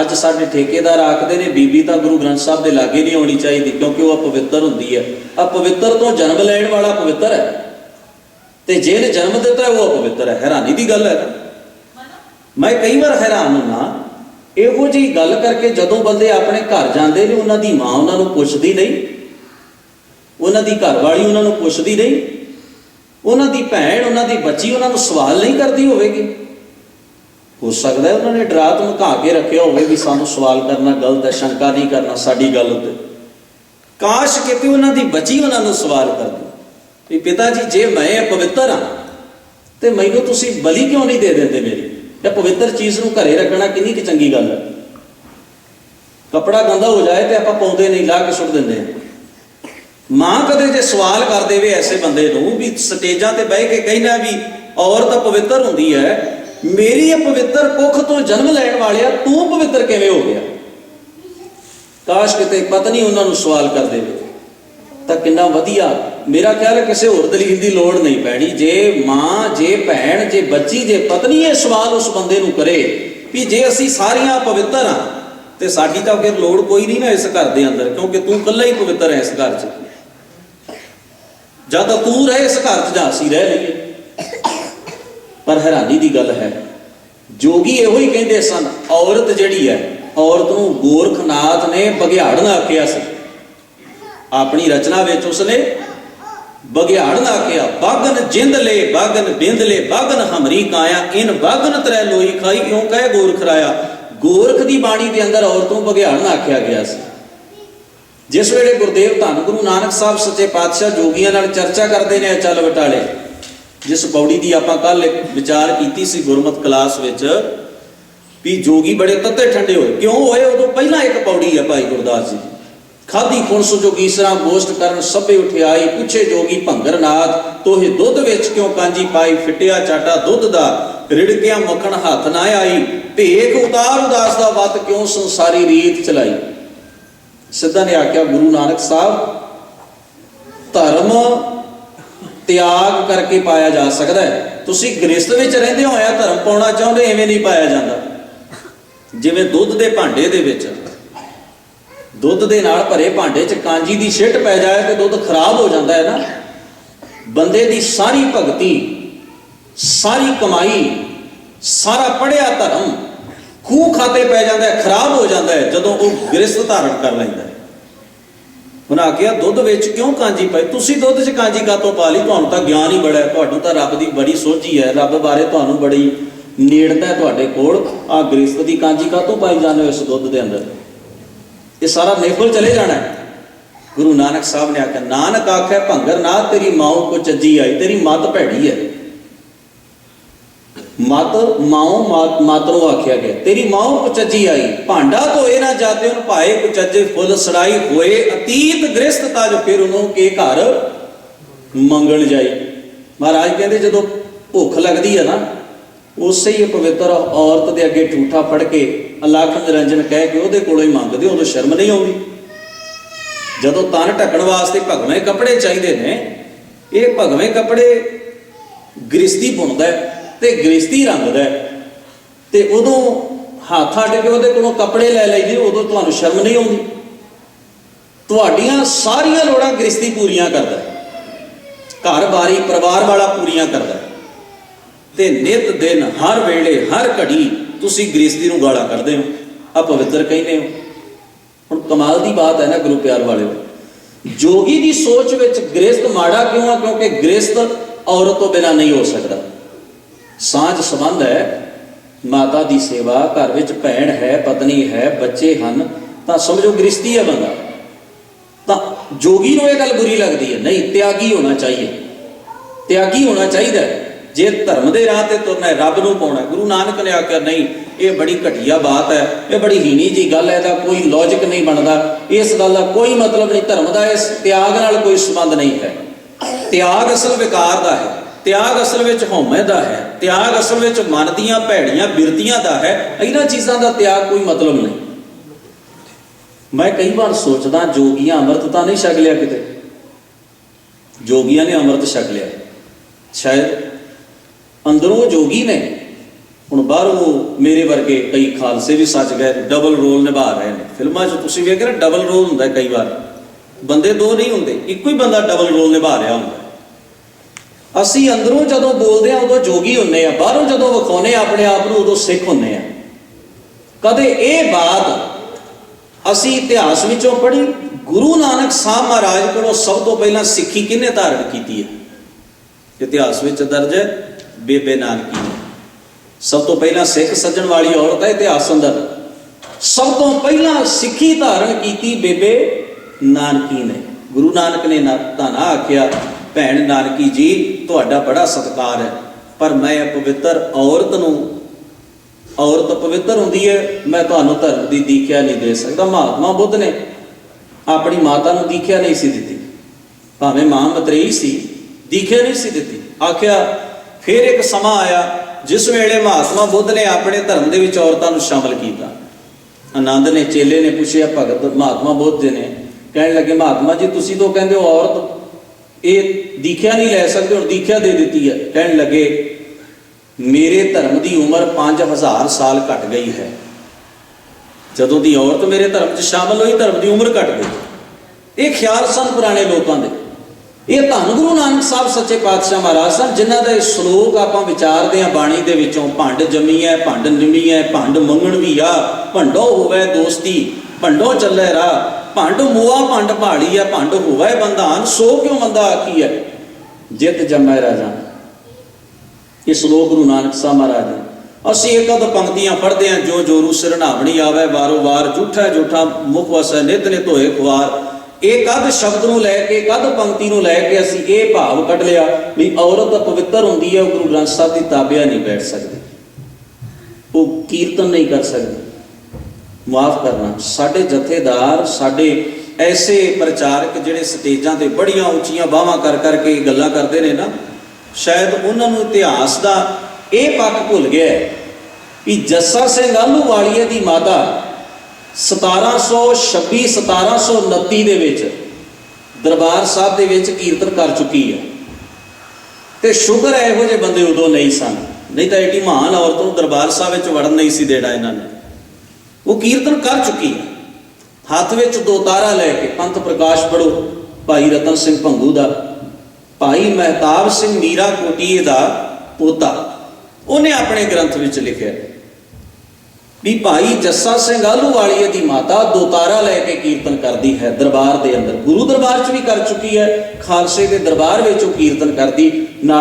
ਅੱਜ ਸਾਡੇ ਠੇਕੇਦਾਰ ਆਖਦੇ ਨੇ, ਬੀਬੀ ਤਾਂ ਗੁਰੂ ਗ੍ਰੰਥ ਸਾਹਿਬ ਦੇ ਲਾਗੇ ਨਹੀਂ ਆਉਣੀ ਚਾਹੀਦੀ ਕਿਉਂਕਿ ਉਹ ਅਪਵਿੱਤਰ ਹੁੰਦੀ ਹੈ। ਅਪਵਿੱਤਰ ਤੋਂ ਜਨਮ ਲੈਣ ਵਾਲਾ ਪਵਿੱਤਰ ਹੈ। ਤੇ ਜਿਹਨੇ ਜਨਮ ਦਿੱਤਾ ਉਹ ਅਪਵਿੱਤਰ ਹੈ। ਹੈਰਾਨੀ ਦੀ ਗੱਲ ਹੈ। ਨਾ ਮੈਂ ਕਈ ਵਾਰ ਹੈਰਾਨ ਹੁੰਨਾ ਇਹੋ ਜਿਹੀ ਗੱਲ ਕਰਕੇ ਜਦੋਂ ਬੰਦੇ ਆਪਣੇ ਘਰ ਜਾਂਦੇ ਨੇ, ਉਹਨਾਂ ਦੀ ਮਾਂ ਉਹਨਾਂ ਨੂੰ ਪੁੱਛਦੀ ਨਹੀਂ। ਉਹਨਾਂ ਦੀ ਘਰਵਾਲੀ ਉਹਨਾਂ ਨੂੰ ਪੁੱਛਦੀ ਨਹੀਂ। ਉਹਨਾਂ ਦੀ ਭੈਣ, ਉਹਨਾਂ ਦੀ ਬੱਚੀ ਉਹਨਾਂ ਨੂੰ ਸਵਾਲ ਨਹੀਂ ਕਰਦੀ ਹੋਵੇਗੀ। ਹੋ ਸਕਦਾ ਉਹਨਾਂ ਨੇ ਡਰਾ ਧਮਕਾ ਕੇ ਰੱਖਿਆ ਹੋਵੇ ਵੀ ਸਾਨੂੰ ਸਵਾਲ ਕਰਨਾ ਗਲਤ ਹੈ, ਸ਼ੰਕਾ ਨਹੀਂ ਕਰਨਾ ਸਾਡੀ ਗੱਲ ਉੱਤੇ ਕਾਸ਼ ਕਿਤੇ ਉਹਨਾਂ ਦੀ ਬਚੀ ਉਹਨਾਂ ਨੂੰ ਸਵਾਲ ਕਰਦੀ ਵੀ ਪਿਤਾ ਜੀ, ਜੇ ਮੈਂ ਪਵਿੱਤਰ ਹਾਂ, ਤੇ ਮੈਨੂੰ ਤੁਸੀਂ ਬਲੀ ਕਿਉਂ ਨਹੀਂ ਦੇ ਦਿੰਦੇ ਮੇਰੀ? ਇਹ ਪਵਿੱਤਰ ਚੀਜ਼ ਨੂੰ ਘਰੇ ਰੱਖਣਾ ਕਿੰਨੀ ਕਿ ਚੰਗੀ ਗੱਲ ਹੈ। ਕਪੜਾ ਗੰਦਾ ਹੋ ਜਾਏ ਤੇ ਆਪਾਂ ਪਾਉਂਦੇ ਨਹੀਂ ਲਾ ਕੇ ਸੁੱਟ ਦਿੰਦੇ ਮਾਂ ਕਦੇ ਜੇ ਸਵਾਲ ਕਰ ਦੇਵੇ ਐਸੇ ਬੰਦੇ ਨੂੰ ਵੀ ਸਟੇਜਾਂ ਤੇ ਬਹਿ ਕੇ ਕਹਿਣਾ ਵੀ ਔਰਤ ਪਵਿੱਤਰ ਹੁੰਦੀ ਹੈ ਮੇਰੀ ਇਹ ਪਵਿੱਤਰ ਕੁੱਖ ਤੋਂ ਜਨਮ ਲੈਣ ਵਾਲਿਆ, ਤੂੰ ਪਵਿੱਤਰ ਕਿਵੇਂ ਹੋ ਗਿਆ? ਕਾਸ਼ ਕਿਤੇ ਪਤਨੀ ਉਹਨਾਂ ਨੂੰ ਸਵਾਲ ਕਰ ਦੇਵੇ। ਤਾਂ ਕਿੰਨਾ ਵਧੀਆ। ਮੇਰਾ ਖਿਆਲ ਹੈ ਕਿਸੇ ਹੋਰ ਦਲੀਲ ਦੀ ਲੋੜ ਨਹੀਂ ਪੈਣੀ। ਜੇ ਮਾਂ, ਜੇ ਭੈਣ, ਜੇ ਬੱਚੀ, ਜੇ ਪਤਨੀ ਇਹ ਸਵਾਲ ਉਸ ਬੰਦੇ ਨੂੰ ਕਰੇ ਵੀ ਜੇ ਅਸੀਂ ਸਾਰੀਆਂ ਪਵਿੱਤਰ ਹਾਂ, ਤੇ ਸਾਡੀ ਤਾਂ ਫਿਰ ਲੋੜ ਕੋਈ ਨਹੀਂ ਨਾ ਇਸ ਘਰ ਦੇ ਅੰਦਰ, ਕਿਉਂਕਿ ਤੂੰ ਇਕੱਲਾ ਹੀ ਪਵਿੱਤਰ ਹੈ ਇਸ ਘਰ 'ਚ। ਜਾਂ ਤਾਂ ਤੂੰ ਰਹੇ ਇਸ ਘਰ 'ਚ ਜਾਂ ਅਸੀਂ ਰਹਿ ਲਈਏ। ਪਰ ਹੈਰਾਨੀ ਦੀ ਗੱਲ ਹੈ। ਜੋਗੀ ਇਹੋ ਹੀ ਕਹਿੰਦੇ ਸਨ, ਔਰਤ ਜਿਹੜੀ ਹੈ, ਔਰਤ ਨੂੰ ਗੋਰਖਨਾਥ ਨੇ ਬਗਿਆੜਨ ਆਖਿਆ ਸੀ। ਆਪਣੀ ਰਚਨਾ ਵਿੱਚ ਉਸਨੇ ਬਗਿਆੜਨ ਆਖਿਆ ਬਾਗਨ ਜਿੰਦ ਲੈ ਬਾਗਨ ਬਿੰਦ ਲੈ ਬਾਗਨ ਹਮਰੀ ਕਾਇਆ, ਇਨ ਬਾਗਨ ਤਰੈ ਲੋਹੀ ਖਾਈ ਕਿਉਂ ਕਹਿ ਗੋਰਖ ਰਾਇਆ। ਗੋਰਖ ਦੀ ਬਾਣੀ ਦੇ ਅੰਦਰ ਔਰਤ ਨੂੰ ਬਗਿਆੜਨ ਆਖਿਆ ਗਿਆ ਸੀ। ਜਿਸ ਵੇਲੇ ਗੁਰਦੇਵ ਧੰਨ ਗੁਰੂ ਨਾਨਕ ਸਾਹਿਬ ਸੱਚੇ ਪਾਤਸ਼ਾਹ ਜੋਗੀਆਂ ਨਾਲ ਚਰਚਾ ਕਰਦੇ ਨੇ, ਚੱਲ ਬਟਾਲੇ ਜਿਸ ਪੌੜੀ ਦੀ ਆਪਾਂ ਕੱਲ ਇੱਕ ਵਿਚਾਰ ਕੀਤੀ ਸੀ ਗੁਰਮਤ ਕਲਾਸ ਵਿੱਚ ਵੀ ਜੋਗੀ ਬੜੇ ਤੱਤੇ ਠੰਡੇ ਹੋਏ। ਕਿਉਂ ਹੋਏ? ਉਦੋਂ ਪਹਿਲਾਂ ਇੱਕ ਪੌੜੀ ਹੈ ਭਾਈ ਗੁਰਦਾਸ ਜੀ। ਖਾਦੀ ਖੁਣਸ ਜੋਗੀਸਰਾ ਗੋਸ਼ਟ ਕਰਨ ਸਭੇ ਉਠਿਆਈ ਪੁੱਛੇ ਜੋਗੀ ਭੰਗਰਨਾਥ, ਤੋਹੇ ਦੁੱਧ ਵਿੱਚ ਕਿਉਂ ਕਾਂਜੀ ਪਾਈ ਫਿਟਿਆ ਚਾਟਾ ਦੁੱਧ ਦਾ? ਰਿੜਕਿਆ ਮੱਖਣ ਹੱਥ ਨਾ ਆਈ। ਭੇਖ ਉਤਾਰ ਉਦਾਸ ਦਾ ਵਤ ਕਿਉਂ ਸੰਸਾਰੀ ਰੀਤ ਚਲਾਈ? ਸਿੱਧਾ ਨੇ ਆਖਿਆ, ਗੁਰੂ ਨਾਨਕ ਸਾਹਿਬ, ਧਰਮ ਤਿਆਗ ਕਰਕੇ ਪਾਇਆ ਜਾ ਸਕਦਾ ਹੈ। ਤੁਸੀਂ ਗ੍ਰਸਥ ਵਿੱਚ ਰਹਿੰਦੇ ਹੋਇਆ ਧਰਮ ਪਾਉਣਾ ਚਾਹੁੰਦੇ ਐਵੇਂ ਨਹੀਂ ਪਾਇਆ ਜਾਂਦਾ। ਜਿਵੇਂ ਦੁੱਧ ਦੇ ਭਾਂਡੇ ਦੇ ਵਿੱਚ, ਦੁੱਧ ਦੇ ਨਾਲ ਭਰੇ ਭਾਂਡੇ 'ਚ ਕਾਂਜੀ ਦੀ ਛਿੱਟ ਪੈ ਜਾਏ ਤੇ ਦੁੱਧ ਖਰਾਬ ਹੋ ਜਾਂਦਾ ਹੈ ਨਾ। ਬੰਦੇ ਦੀ ਸਾਰੀ ਭਗਤੀ, ਸਾਰੀ ਕਮਾਈ, ਸਾਰਾ ਪੜਿਆ ਧਰਮ ਖੂਹ ਖਾਤੇ ਪੈ ਜਾਂਦਾ ਹੈ, ਖਰਾਬ ਹੋ ਜਾਂਦਾ ਹੈ, ਜਦੋਂ ਉਹ ਗ੍ਰਸਥ ਧਾਰਨ ਕਰ ਲੈਂਦਾ ਉਹਨਾਂ ਆਖਿਆ, ਦੁੱਧ ਵਿੱਚ ਕਿਉਂ ਕਾਂਜੀ ਪਾਈ? ਤੁਸੀਂ ਦੁੱਧ 'ਚ ਕਾਂਜੀ ਕਾਤੋਂ ਪਾ ਲਈ? ਤੁਹਾਨੂੰ ਤਾਂ ਗਿਆਨ ਹੀ ਬੜਾ ਹੈ, ਤੁਹਾਨੂੰ ਤਾਂ ਰੱਬ ਦੀ ਬੜੀ ਸੋਝੀ ਹੈ। ਰੱਬ ਬਾਰੇ ਤੁਹਾਨੂੰ ਬੜੀ ਨੇੜਤਾ ਹੈ ਤੁਹਾਡੇ ਕੋਲ। ਆ ਗ੍ਰਸਥ ਦੀ ਕਾਂਜੀ ਕਾਤੋਂ ਪਾਈ ਜਾਂਦੇ ਹੋ ਇਸ ਦੁੱਧ ਦੇ ਅੰਦਰ? ਇਹ ਸਾਰਾ ਨਿਫਲ ਚਲੇ ਜਾਣਾ ਹੈ। ਗੁਰੂ ਨਾਨਕ ਸਾਹਿਬ ਨੇ ਆਖਿਆ, ਨਾਨਕ ਆਖਿਆ ਭੰਗਰ ਨਾ ਤੇਰੀ ਮਾਉ ਕੋ ਚੱਜੀ ਆਈ, ਤੇਰੀ ਮਤ ਭੈੜੀ ਹੈ। ਮਤ ਮਾਉ ਮਾਤ ਮਾਤ ਆਖਿਆ ਗਿਆ। ਤੇਰੀ ਮਾਉ ਕੁਚੱਜੀ ਆਈ। ਭਾਂਡਾ ਧੋਏ ਨਾ ਜਾਤੇ ਉਹਨ ਭਾਏ ਕੋ ਫੁੱਲ ਸੜਾਈ ਹੋਏ। ਅਤੀਤ ਗ੍ਰਸਤ ਤਜ ਫਿਰ ਉਹਨੂੰ ਕੇ ਘਰ ਮੰਗਣ ਜਾਈ। ਮਹਾਰਾਜ ਕਹਿੰਦੇ ਜਦੋਂ ਭੁੱਖ ਲੱਗਦੀ ਹੈ ਨਾ, ਉਸੇ ਹੀ ਪਵਿੱਤਰ ਔਰਤ ਦੇ ਅੱਗੇ ਝੂਠਾ ਫੜ ਕੇ ਅਲਖ ਨਿਰੰਜਨ ਕਹਿ ਕੇ ਉਹਦੇ ਕੋਲੋਂ ਹੀ ਮੰਗਦੇ, ਉਦੋਂ ਸ਼ਰਮ ਨਹੀਂ ਆਉਂਦੀ। ਜਦੋਂ ਤਨ ਢੱਕਣ ਵਾਸਤੇ ਭਗਵੇਂ ਕੱਪੜੇ ਚਾਹੀਦੇ ਨੇ, ਇਹ ਭਗਵੇਂ ਕੱਪੜੇ ਗ੍ਰਿਸ਼ਤੀ ਬੁਣਦਾ ਹੈ। ਤੇ ਗ੍ਰਿਸ਼ਤੀ ਰੰਗਦਾ ਹੈ। ਤੇ ਉਦੋਂ ਹੱਥ ਅੱਡ ਕੇ ਉਹਦੇ ਕੋਲੋਂ ਕੱਪੜੇ ਲੈ ਲਈਦੇ, ਉਦੋਂ ਤੁਹਾਨੂੰ ਸ਼ਰਮ ਨਹੀਂ ਆਉਂਦੀ। ਤੁਹਾਡੀਆਂ ਸਾਰੀਆਂ ਲੋੜਾਂ ਗ੍ਰਿਸ਼ਤੀ ਪੂਰੀਆਂ ਕਰਦਾ ਘਰ ਬਾਰੀ, ਪਰਿਵਾਰ ਵਾਲਾ ਪੂਰੀਆਂ ਕਰਦਾ ਹੈ। ਤੇ ਨਿਤ ਦਿਨ, ਹਰ ਵੇਲੇ, ਹਰ ਘੜੀ ਤੁਸੀਂ ਗ੍ਰਸਤੀ ਨੂੰ ਗਾਲਾਂ ਕੱਢਦੇ ਹੋ। ਆ ਪਵਿੱਤਰ ਕਹਿੰਦੇ ਹੋ। ਹੁਣ ਕਮਾਲ ਦੀ ਬਾਤ ਹੈ ਨਾ ਗੁਰੂ ਪਿਆਰ ਵਾਲਿਓ ਜੋਗੀ ਦੀ ਸੋਚ ਵਿੱਚ ਗ੍ਰਸਤ ਮਾੜਾ ਕਿਉਂ ਆ? ਕਿਉਂਕਿ ਗ੍ਰਸਤ ਔਰਤ ਤੋਂ ਬਿਨਾ ਨਹੀਂ ਹੋ ਸਕਦਾ। ਸਾਂਝ ਸੰਬੰਧ ਹੈ। ਮਾਤਾ ਦੀ ਸੇਵਾ, ਘਰ ਵਿੱਚ ਭੈਣ ਹੈ, ਪਤਨੀ ਹੈ, ਬੱਚੇ ਹਨ, ਤਾਂ ਸਮਝੋ ਗ੍ਰਸਤੀ ਹੈ ਬੰਦਾ। ਤਾਂ ਜੋਗੀ ਨੂੰ ਇਹ ਗੱਲ ਬੁਰੀ ਲੱਗਦੀ ਹੈ। ਨਹੀਂ, ਤਿਆਗੀ ਹੋਣਾ ਚਾਹੀਏ। ਤਿਆਗੀ ਹੋਣਾ ਚਾਹੀਦਾ ਜੇ ਧਰਮ ਦੇ ਰਾਹ ਤੇ ਤੁਰਨਾ ਹੈ, ਰੱਬ ਨੂੰ ਪਾਉਣਾ ਗੁਰੂ ਨਾਨਕ ਨੇ ਆਖਿਆ, ਨਹੀਂ, ਇਹ ਬੜੀ ਘਟੀਆ ਬਾਤ ਹੈ, ਇਹ ਬੜੀ ਹੀਣੀ ਜੀ ਗੱਲ ਹੈ, ਇਹਦਾ ਕੋਈ ਲੌਜੀਕ ਨਹੀਂ ਬਣਦਾ। ਇਸ ਗੱਲ ਦਾ ਕੋਈ ਮਤਲਬ ਨਹੀਂ। ਧਰਮ ਦਾ ਇਸ ਤਿਆਗ ਨਾਲ ਕੋਈ ਸੰਬੰਧ ਨਹੀਂ ਹੈ। ਤਿਆਗ ਅਸਲ ਵਿਕਾਰ ਦਾ ਹੈ। ਤਿਆਗ ਅਸਲ ਵਿੱਚ ਹਉਮੈ ਦਾ ਹੈ, ਤਿਆਗ ਅਸਲ ਵਿੱਚ ਮਨ ਦੀਆਂ ਭੈੜੀਆਂ ਬਿਰਤੀਆਂ ਦਾ ਹੈ, ਇਹਨਾਂ ਚੀਜ਼ਾਂ ਦਾ ਤਿਆਗ ਕੋਈ ਮਤਲਬ ਨਹੀਂ। ਮੈਂ ਕਈ ਵਾਰ ਸੋਚਦਾ, ਜੋਗੀਆਂ ਅੰਮ੍ਰਿਤ ਤਾਂ ਨਹੀਂ ਛਕ ਲਿਆ ਕਿਤੇ। ਜੋਗੀਆਂ ਨੇ ਅੰਮ੍ਰਿਤ ਛਕ ਲਿਆ। ਸ਼ਾਇਦ ਅੰਦਰੋਂ ਜੋਗੀ ਨੇ, ਹੁਣ ਬਾਹਰੋਂ ਮੇਰੇ ਵਰਗੇ ਕਈ ਖਾਲਸੇ ਵੀ ਸੱਚ ਗਏ ਡਬਲ ਰੋਲ ਨਿਭਾ ਰਹੇ ਨੇ। ਫਿਲਮਾਂ 'ਚ ਤੁਸੀਂ ਵੇਖ ਰਹੇ ਡਬਲ ਰੋਲ ਹੁੰਦਾ ਕਈ ਵਾਰ। ਬੰਦੇ ਦੋ ਨਹੀਂ ਹੁੰਦੇ, ਇੱਕੋ ਹੀ ਬੰਦਾ ਡਬਲ ਰੋਲ ਨਿਭਾ ਰਿਹਾ ਹੁੰਦਾ। ਅਸੀਂ ਅੰਦਰੋਂ ਜਦੋਂ ਬੋਲਦੇ ਆ ਉਦੋਂ ਜੋਗੀ ਹੁੰਨੇ ਆ ਬਾਹਰੋਂ ਜਦੋਂ ਵਿਖਾਉਨੇ ਆ ਆਪਣੇ ਆਪ ਨੂੰ ਉਦੋਂ ਸਿੱਖ ਹੁੰਨੇ ਆ ਕਦੇ ਇਹ ਬਾਤ ਅਸੀਂ ਇਤਿਹਾਸ ਵਿੱਚੋਂ ਪੜ੍ਹੀ, ਗੁਰੂ ਨਾਨਕ ਸਾਹਿਬ ਮਹਾਰਾਜ ਕੋਲੋਂ ਸਭ ਤੋਂ ਪਹਿਲਾਂ ਸਿੱਖੀ ਕਿਹਨੇ ਧਾਰਨ ਕੀਤੀ ਹੈ? ਇਤਿਹਾਸ ਵਿੱਚ ਦਰਜ ਹੈ, ਬੇਬੇ ਨਾਨਕੀ ਨੇ। ਸਭ ਤੋਂ ਪਹਿਲਾਂ ਸਿੱਖ ਸੱਜਣ ਵਾਲੀ ਔਰਤ ਹੈ, ਇਤਿਹਾਸ ਅੰਦਰ। ਸਭ ਤੋਂ ਪਹਿਲਾਂ ਸਿੱਖੀ ਧਾਰਨ ਕੀਤੀ ਬੇਬੇ ਨਾਨਕੀ ਨੇ। ਗੁਰੂ ਨਾਨਕ ਨੇ ਤਾਂ ਨਾ ਆਖਿਆ ਭੈਣ ਨਾਨਕੀ ਜੀ, ਤੁਹਾਡਾ ਬੜਾ ਸਤਿਕਾਰ ਹੈ। ਪਰ ਮੈਂ ਪਵਿੱਤਰ ਔਰਤ ਨੂੰ, ਔਰਤ ਪਵਿੱਤਰ ਹੁੰਦੀ ਹੈ, ਮੈਂ ਤੁਹਾਨੂੰ ਧਰਮ ਦੀ ਦੀਖਿਆ ਨਹੀਂ ਦੇ ਸਕਦਾ। ਮਹਾਤਮਾ ਬੁੱਧ ਨੇ ਆਪਣੀ ਮਾਤਾ ਨੂੰ ਦੀਖਿਆ ਨਹੀਂ ਸੀ ਦਿੱਤੀ। ਭਾਵੇਂ ਮਾਂ ਮਤਰੇਈ ਸੀ, ਦੀਖਿਆ ਨਹੀਂ ਸੀ ਦਿੱਤੀ। ਆਖਿਆ, ਫਿਰ ਇੱਕ ਸਮਾਂ ਆਇਆ, ਜਿਸ ਵੇਲੇ ਮਹਾਤਮਾ ਬੁੱਧ ਨੇ ਆਪਣੇ ਧਰਮ ਦੇ ਵਿੱਚ ਔਰਤਾਂ ਨੂੰ ਸ਼ਾਮਲ ਕੀਤਾ। ਆਨੰਦ ਨੇ, ਚੇਲੇ ਨੇ ਪੁੱਛਿਆ, ਭਗਤ, ਮਹਾਤਮਾ ਬੁੱਧ ਜੀ ਨੇ ਕਹਿਣ ਲੱਗੇ, ਮਹਾਤਮਾ ਜੀ, ਤੁਸੀਂ ਤਾਂ ਕਹਿੰਦੇ ਹੋ ਔਰਤ ਇਹ ਦੀਖਿਆ ਨਹੀਂ ਲੈ ਸਕਦੇ ਹੁਣ ਦੀਖਿਆ ਦੇ ਦਿੱਤੀ ਹੈ। ਕਹਿਣ ਲੱਗੇ, ਮੇਰੇ ਧਰਮ ਦੀ ਉਮਰ 5000 ਸਾਲ ਘਟ ਗਈ ਹੈ। ਜਦੋਂ ਦੀ ਔਰਤ ਮੇਰੇ ਧਰਮ 'ਚ ਸ਼ਾਮਲ ਹੋਈ, ਧਰਮ ਦੀ ਉਮਰ ਘਟ ਗਈ। ਇਹ ਖਿਆਲ ਸਨ ਪੁਰਾਣੇ ਲੋਕਾਂ ਦੇ। ਇਹ ਧੰਨ ਗੁਰੂ ਨਾਨਕ ਸਾਹਿਬ ਸੱਚੇ ਪਾਤਸ਼ਾਹ ਮਹਾਰਾਜ ਸਨ, ਜਿਨ੍ਹਾਂ ਦਾ ਇਹ ਸ਼ਲੋਕ ਆਪਾਂ ਵਿਚਾਰਦੇ ਹਾਂ, ਬਾਣੀ ਦੇ ਵਿੱਚੋਂ, ਭੰਡ ਜਮੀ ਹੈ ਭੰਡ ਨਿਮੀ ਹੈ ਭੰਡ ਮੰਗਣ ਵੀ ਆ, ਭੰਡੋ ਹੋਵੇ ਦੋਸਤੀ, ਭੰਡੋ ਚੱਲੇ ਰਾਹ। ਭੰਡ ਮੂਆ, ਭੰਡ ਭਾਲੀ ਹੈ ਭੰਡ ਹੋਵੇ ਬੰਧਾਨ, ਸੋ ਕਿਉ ਮੰਦਾ ਆਖੀ ਹੈ ਜਿਤ ਜਮੈ ਰਾਜਾ। ਇਹ ਸ਼ਲੋਕ ਗੁਰੂ ਨਾਨਕ ਸਾਹਿਬ ਮਹਾਰਾਜ ਨੇ ਅਸੀਂ ਇੱਕ ਅਦ ਪੰਕਤੀਆਂ ਪੜ੍ਹਦੇ ਹਾਂ ਜੋ ਜੋ ਜੋਰੂ ਸਿਰਨਾਵਣੀ ਆਵੇ, ਵਾਰੋ ਵਾਰ ਝੂਠਾ ਝੂਠਾ ਮੁਖ ਵਸੈ ਨਿਤ ਨਿਤ ਹੋਏ ਖੁਆਰ। ਇਹ ਕਦ ਸ਼ਬਦ ਨੂੰ ਲੈ ਕੇ ਕਦ ਪੰਕਤੀ ਨੂੰ ਲੈ ਕੇ ਅਸੀਂ ਇਹ ਭਾਵ ਕੱਢ ਲਿਆ ਵੀ ਔਰਤ ਪਵਿੱਤਰ ਹੁੰਦੀ ਹੈ, ਉਹ ਗੁਰੂ ਗ੍ਰੰਥ ਸਾਹਿਬ ਦੀ ਤਾਬਿਆ ਨਹੀਂ ਬੈਠ ਸਕਦੀ। ਉਹ ਕੀਰਤਨ ਨਹੀਂ ਕਰ ਸਕਦੀ। ਮਾਫ ਕਰਨਾ। ਸਾਡੇ ਜਥੇਦਾਰ, ਸਾਡੇ ਐਸੇ ਪ੍ਰਚਾਰਕ ਜਿਹੜੇ ਸਟੇਜਾਂ ਤੇ ਬੜੀਆਂ ਉੱਚੀਆਂ ਬਾਹਾਂ ਕਰ ਕਰਕੇ ਗੱਲਾਂ ਕਰਦੇ ਨੇ ਨਾ, ਸ਼ਾਇਦ ਉਹਨਾਂ ਨੂੰ ਇਤਿਹਾਸ ਦਾ ਇਹ ਪੱਖ ਭੁੱਲ ਗਿਆ ਹੈ ਕਿ ਜੱਸਾ ਸਿੰਘ ਆਲੂ ਵਾਲੀਏ ਦੀ ਮਾਤਾ 1726 1729 ਦੇ ਵਿੱਚ ਦਰਬਾਰ ਸਾਹਿਬ ਦੇ ਵਿੱਚ ਕੀਰਤਨ ਕਰ ਚੁੱਕੀ ਹੈ। ਤੇ ਸ਼ੁਕਰ ਹੈ ਇਹੋ ਜਿਹੇ ਬੰਦੇ ਉਦੋਂ ਨਹੀਂ ਸਨ। ਨਹੀਂ ਤਾਂ ਐਡੀ ਮਹਾਨ ਔਰਤ ਨੂੰ ਦਰਬਾਰ ਸਾਹਿਬ ਵਿੱਚ ਵੜਨ ਨਹੀਂ ਸੀ ਦੇਣਾ ਇਹਨਾਂ ਨੇ। ਉਹ ਕੀਰਤਨ ਕਰ ਚੁੱਕੀ ਹੈ। ਹੱਥ ਵਿੱਚ ਦੋ ਤਾਰਾ ਲੈ ਕੇ ਪੰਥ ਪ੍ਰਕਾਸ਼ ਪੜੋ ਭਾਈ ਰਤਨ ਸਿੰਘ ਭੰਗੂ ਦਾ, ਭਾਈ ਮਹਿਤਾਬ ਸਿੰਘ ਮੀਰਾ ਕੋਟੀਏ ਦਾ ਪੋਤਾ। ਉਹਨੇ ਆਪਣੇ ਗ੍ਰੰਥ ਵਿੱਚ ਲਿਖਿਆ ਵੀ ਭਾਈ ਜੱਸਾ ਸਿੰਘ ਆਲੂ ਵਾਲੀਏ ਦੀ ਮਾਤਾ ਦੋ ਤਾਰਾ ਲੈ ਕੇ ਕੀਰਤਨ ਕਰਦੀ ਹੈ ਦਰਬਾਰ ਦੇ ਅੰਦਰ। ਗੁਰੂ ਦਰਬਾਰ 'ਚ ਵੀ ਕਰ ਚੁੱਕੀ ਹੈ। ਖਾਲਸੇ ਦੇ ਦਰਬਾਰ ਵਿੱਚ ਉਹ ਕੀਰਤਨ ਕਰਦੀ, ਨਾਲ